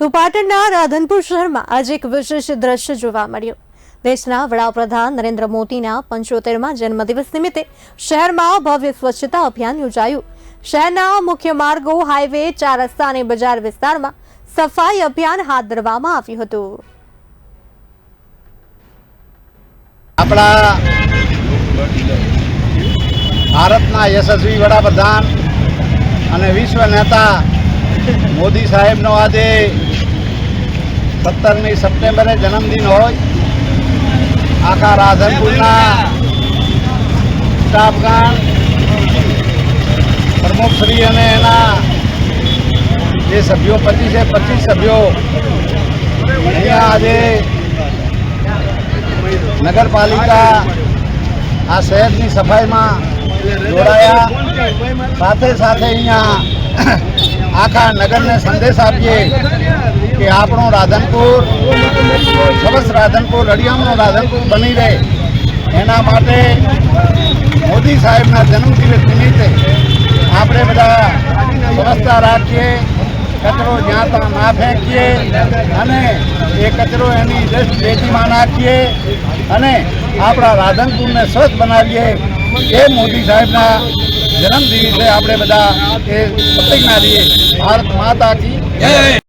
તો પાટણના રાધનપુર શહેરમાં આજે એક વિશેષ દ્રશ્ય જોવા મળ્યું. દેશના વડાપ્રધાન નરેન્દ્ર મોદીના પંચોતેરમાં જન્મદિવસ નિમિત્તે શહેરમાં ભવ્ય સ્વચ્છતા અભિયાન યોજાયું. શહેરના મુખ્ય માર્ગો, હાઈવે, ચાર રસ્તા અને બજાર વિસ્તારમાં સફાઈ અભિયાન હાથ ધરવામાં આવ્યું હતું. આપણા ભારતના યશસ્વી વડાપ્રધાન અને વિશ્વ નેતા મોદી સાહેબનો આજે સત્તરમી સપ્ટેમ્બરે જન્મદિન હોય. આખા રાધનપુરના સ્ટાફગાન પ્રમુખશ્રી અને એના જે સભ્યો પચીસે પચીસ સભ્યો અહીંયા આજે નગરપાલિકા આ શહેરની સફાઈમાં જોડાયા. સાથે સાથે અહીંયા આખા નગરને સંદેશ આપીએ કે આપણું રાધનપુર, સરસ રાધનપુર રળિયામનું રાધનપુર બની રહે. એના માટે મોદી સાહેબના જન્મદિવસ નિમિત્તે આપણે બધા સ્વચ્છતા રાખીએ, કચરો જ્યાં ત્યાં ના ફેંકીએ અને એ કચરો એની ડસ્ટ પેટીમાં નાખીએ અને આપણા રાધનપુરને સ્વચ્છ બનાવીએ. એ મોદી સાહેબના જન્મ દિવસે આપણે બધા એ પ્રતિજ્ઞા દઈએ ભારત માતા કી